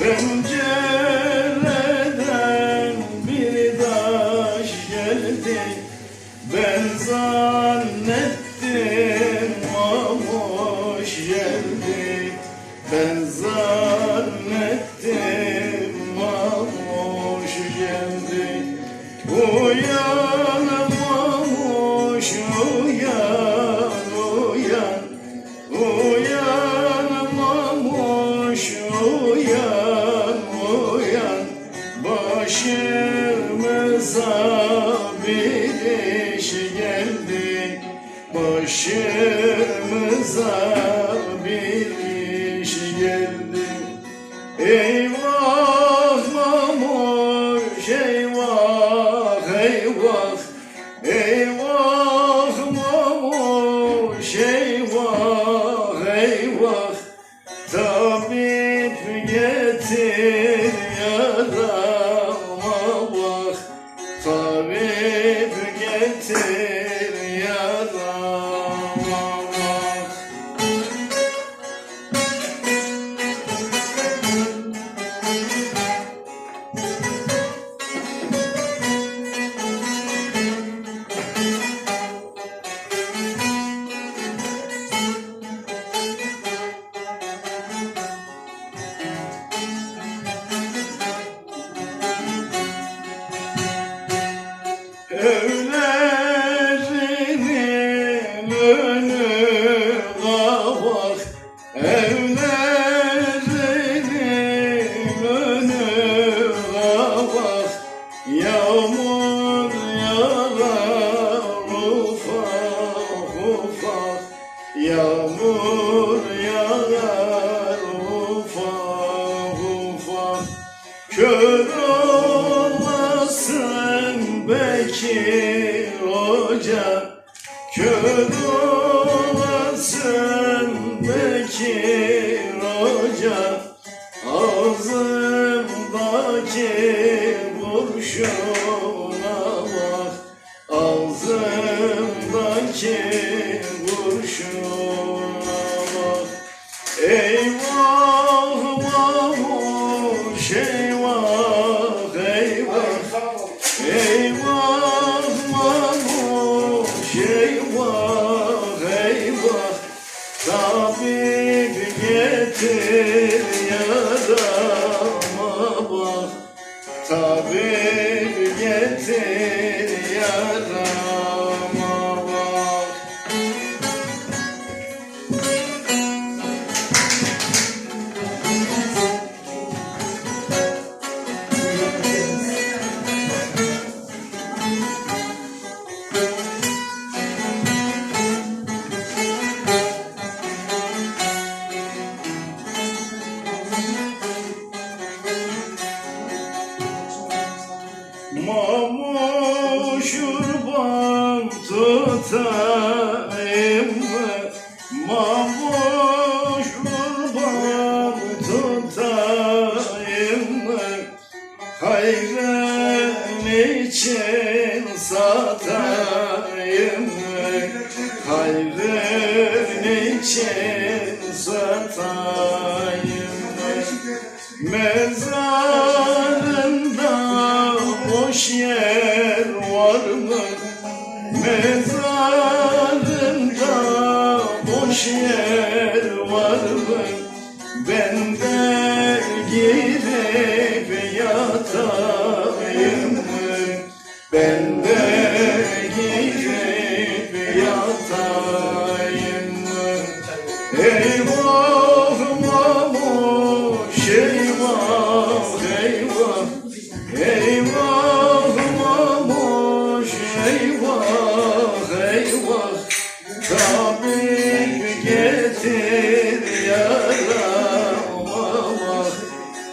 Pencereden bir taş geldi. Ben zannettim mamuş geldi. Ben zannettim Başımıza bir iş geldi. Başımıza Evlerinin önü kavak Evlerinin önü kavak Yağmur yağar ufak ufak. Yağmur yağar ufak ufak. Kör Bekir Hoca getir yarama bak. Tabip getir yarama tutayım? Mamuş urban tutayım? Hayrın için satayım? Hayrın için satayım? Mezarında boş yer var mı? Mezarında boş yer var mı? Ben de girip yatayım mı? Ben de girip yatayım mı? Eyvah mamuş eyvah eyvah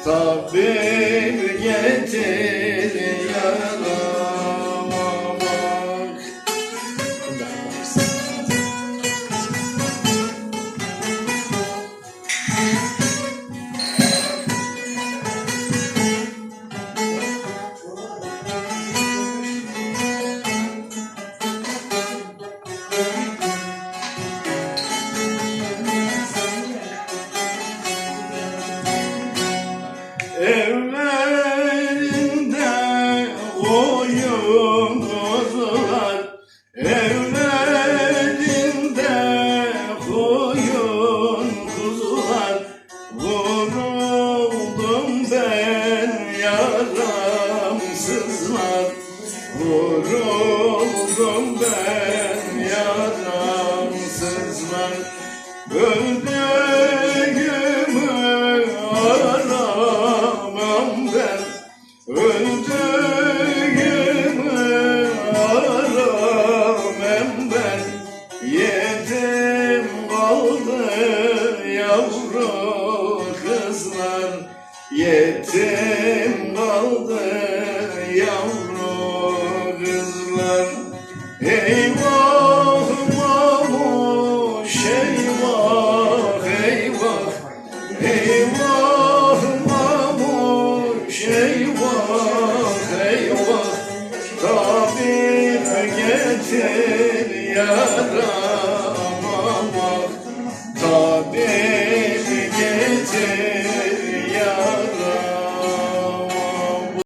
Tabip getir yarama yaransızlar Öldüğümü aramam ben. Öldüğümü aramam ben. Yetim kaldı yavru kızlar. Yetim kaldı yavru kızlar. Eyvah eyvah Tabip getir yara